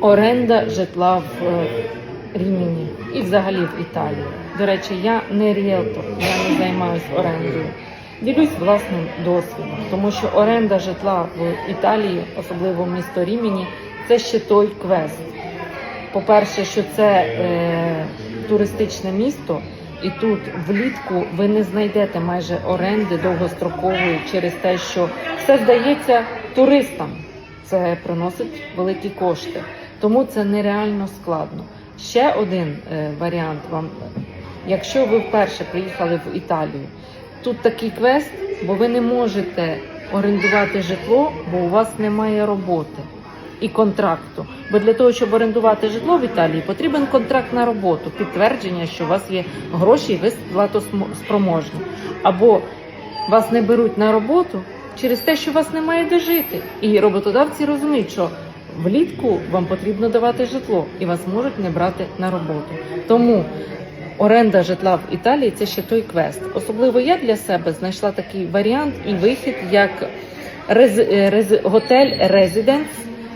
оренда житла в е, Рімені і взагалі в Італії. До речі, я не ріелтор, я не займаюся орендою. Ділюсь власним досвідом, тому що оренда житла в Італії, особливо в місто Рімені, це ще той квест. По-перше, що це е, туристичне місто, і тут влітку ви не знайдете майже оренди довгострокової через те, що все здається туристам. Це приносить великі кошти, тому це нереально складно. Ще один е, варіант вам, якщо ви вперше приїхали в Італію, тут такий квест, бо ви не можете орендувати житло, бо у вас немає роботи і контракту. Бо для того, щоб орендувати житло в Італії, потрібен контракт на роботу, підтвердження, що у вас є гроші і ви платоспроможні. Або вас не беруть на роботу через те, що у вас немає де жити. І роботодавці розуміють, що влітку вам потрібно давати житло і вас можуть не брати на роботу. Тому оренда житла в Італії це ще той квест. Особливо я для себе знайшла такий варіант і вихід, як рез, рез, готель резиденс,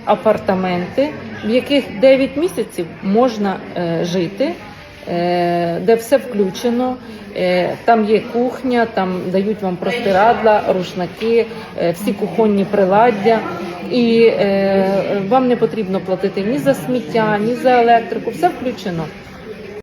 апартаменти, в яких 9 місяців можна е, жити. е, Де все включено, Е, там є кухня, там дають вам простирадла, рушники, е, всі кухонні приладдя, і е, вам не потрібно платити ні за сміття, ні за електрику, все включено.